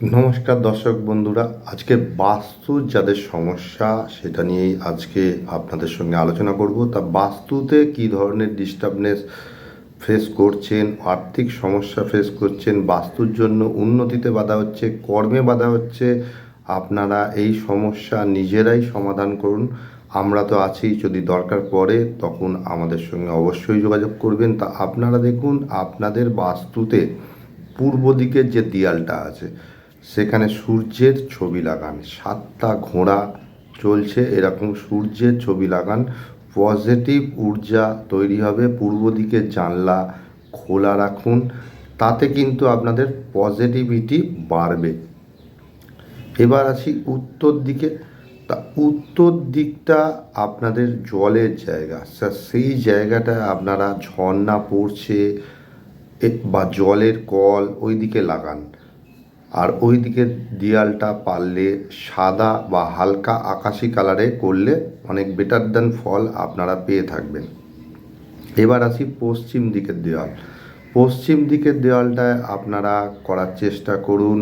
নমস্কার দর্শক বন্ধুরা, আজকে বাস্তুর যাদের সমস্যা, সেটা নিয়েই আজকে আপনাদের সঙ্গে আলোচনা করব। তা বাস্তুতে কী ধরনের ডিস্টার্বনেস ফেস করছেন, আর্থিক সমস্যা ফেস করছেন, বাস্তুর জন্য উন্নতিতে বাধা হচ্ছে, কর্মে বাধা হচ্ছে, আপনারা এই সমস্যা নিজেরাই সমাধান করুন। আমরা তো আছি, যদি দরকার পড়ে, তখন আমাদের সঙ্গে অবশ্যই যোগাযোগ করবেন। তা আপনারা দেখুন, আপনাদের বাস্তুতে পূর্ব দিকের যে দেয়ালটা আছে সেখানে সূর্যের ছবি লাগান, সাতটা ঘোড়া চলছে এরকম সূর্যের ছবি লাগান পজিটিভ ঊর্জা তৈরি হবে, পূর্ব দিকের জানলা খোলা রাখুন, তাতে কিন্তু আপনাদের পজিটিভিটি বাড়বে। এবার আসি উত্তর দিকে, তা উত্তর দিকটা আপনাদের জলের জায়গা সেই জায়গাটায় আপনারা ঝর্ণা পড়ছে বা জলের কল ওই দিকে লাগান। আর ওই দিকের দেয়ালটা পারলে সাদা বা হালকা আকাশি কালারে করলে অনেক বেটার দেন ফল আপনারা পেয়ে থাকবেন। এবার আসি পশ্চিম দিকের দেওয়াল পশ্চিম দিকের দেওয়ালটায় আপনারা করার চেষ্টা করুন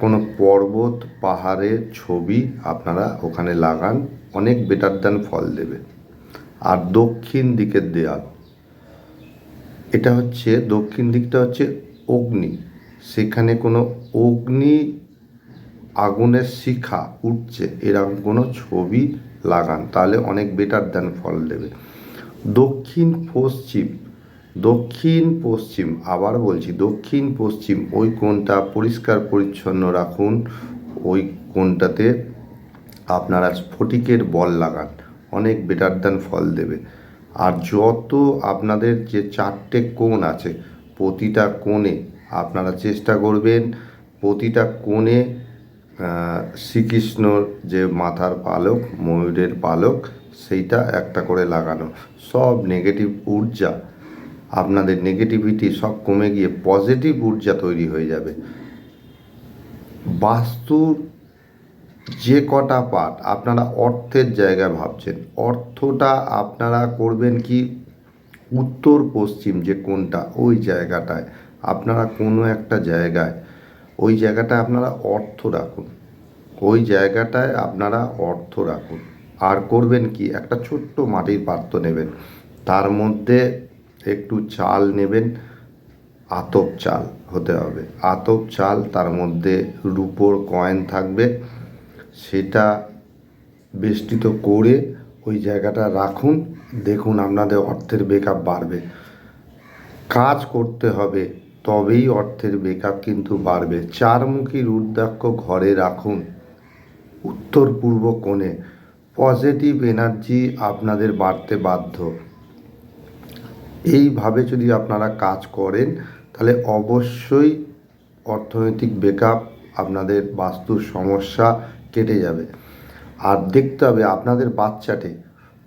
কোনো পর্বত, পাহাড়ের ছবি আপনারা ওখানে লাগান, অনেক বেটার দেন ফল দেবে। আর দক্ষিণ দিকের দেওয়াল এটা হচ্ছে দক্ষিণ দিকটা হচ্ছে অগ্নি। সেখানে কোনো অগ্নি আগুনের শিখা উঠছে, এরকম কোনো ছবি লাগান, তাহলে অনেক বেটার দেন ফল দেবে। দক্ষিণ পশ্চিম দক্ষিণ পশ্চিম, আবার বলছি দক্ষিণ পশ্চিম, ওই কোণটা পরিষ্কার পরিচ্ছন্ন রাখুন, ওই কোণটাতে আপনারা স্ফটিকের বল লাগান, অনেক বেটার দেন ফল দেবে। আর যত আপনাদের যে চারটে কোণ আছে, প্রতিটা কোণে আপনারা চেষ্টা করবেন প্রতিটা কোণে শ্রীকৃষ্ণর যে মাথার পালক, ময়ূরের পালক, সেইটা একটা করে লাগানো। সব নেগেটিভ ঊর্জা, আপনাদের নেগেটিভিটি সব কমে গিয়ে পজিটিভ ঊর্জা তৈরি হয়ে যাবে। বাস্তুর যে কটা পার্ট, আপনারা অর্থের জায়গায় ভাবছেন, অর্থটা আপনারা করবেন কি? উত্তর পশ্চিম যে কোনটা ওই জায়গাটায়। আপনারা কোনো একটা জায়গায়, ওই জায়গাটায় আপনারা অর্থ রাখুন। ওই জায়গাটায় আপনারা অর্থ রাখুন। আর করবেন কি? একটা ছোট্ট মাটির পাত্র নেবেন। তার মধ্যে একটু চাল নেবেন। আতপ চাল হতে হবে। আতপ চাল তার মধ্যে রুপোর কয়েন থাকবে। সেটা বেষ্টিত করে ওই জায়গাটা রাখুন। দেখুন আপনাদের অর্থের বেকআপ বাড়বে। কাজ করতে হবে। তবেই অর্থের বেকআপ কিন্তু বাড়বে। চারমুখী রুদ্রাক্ষ ঘরে রাখুন। উত্তর পূর্ব কোণে পজিটিভ এনার্জি আপনাদের বাড়তে বাধ্য। এইভাবে যদি আপনারা কাজ করেন, তাহলে অবশ্যই অর্থনৈতিক বেকআপ আপনাদের বাস্তুর সমস্যা কেটে যাবে। আর দেখতে হবে আপনাদের বাচ্চাটে,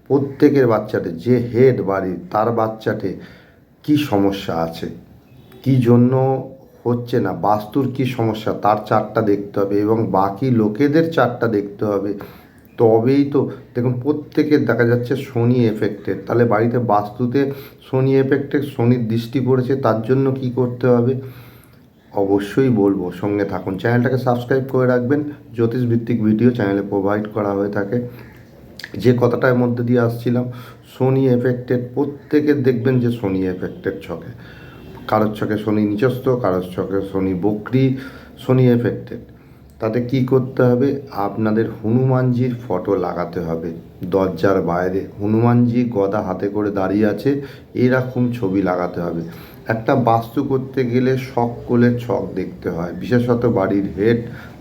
প্রত্যেকের বাচ্চাটে, যে হেড বাড়ির, তার বাচ্চাটে কি সমস্যা আছে। কি জন্য হচ্ছে না? বাস্তুর কি সমস্যা? তার চারটা দেখতে হবে এবং বাকি লোকেদের চারটা দেখতে হবে। তবেই তো, দেখুন, প্রত্যেকের দেখা যাচ্ছে শনি এফেক্টেড তাহলে বাড়িতে বাস্তুতে শনি এফেক্টেড শনির দৃষ্টি পড়েছে, তার জন্য কি করতে হবে? অবশ্যই বলব, সঙ্গে থাকুন। চ্যানেলটাকে সাবস্ক্রাইব করে রাখবেন। জ্যোতিষ ভিত্তিক ভিডিও চ্যানেলে প্রোভাইড করা হয়ে থাকে। যে কথাটার মধ্যে দিয়ে আসছিলাম শনি এফেক্টেড প্রত্যেকের দেখবেন যে শনি এফেক্টেড ছকে। কারোর ছকে শনি নিচস্থ কারোর ছকে শনি বকরি, শনি এফেক্টেড তাতে কি করতে হবে? আপনাদের হনুমানজির ফটো লাগাতে হবে দরজার বাইরে। হনুমানজি গদা হাতে করে দাঁড়িয়ে আছে, এরকম ছবি লাগাতে হবে। একটা বাস্তু করতে গেলে সকলের ছক দেখতে হয়। বিশেষত বাড়ির হেড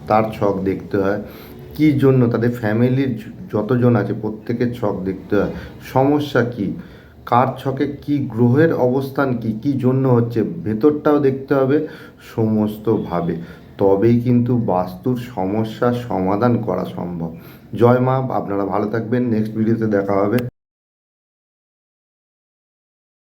তার ছক দেখতে হয়। কী জন্য? তাদের ফ্যামিলির যতজন আছে, প্রত্যেকের ছক দেখতে হয়। সমস্যা কি? কার ছকে কি গ্রহের অবস্থান কি কি জন্য হচ্ছে, ভেতরটাও দেখতে হবে সমস্তভাবে। তবেই কিন্তু বাস্তুর সমস্যার সমাধান করা সম্ভব। জয় মা, আপনারা ভালো থাকবেন। নেক্সট ভিডিওতে দেখা হবে।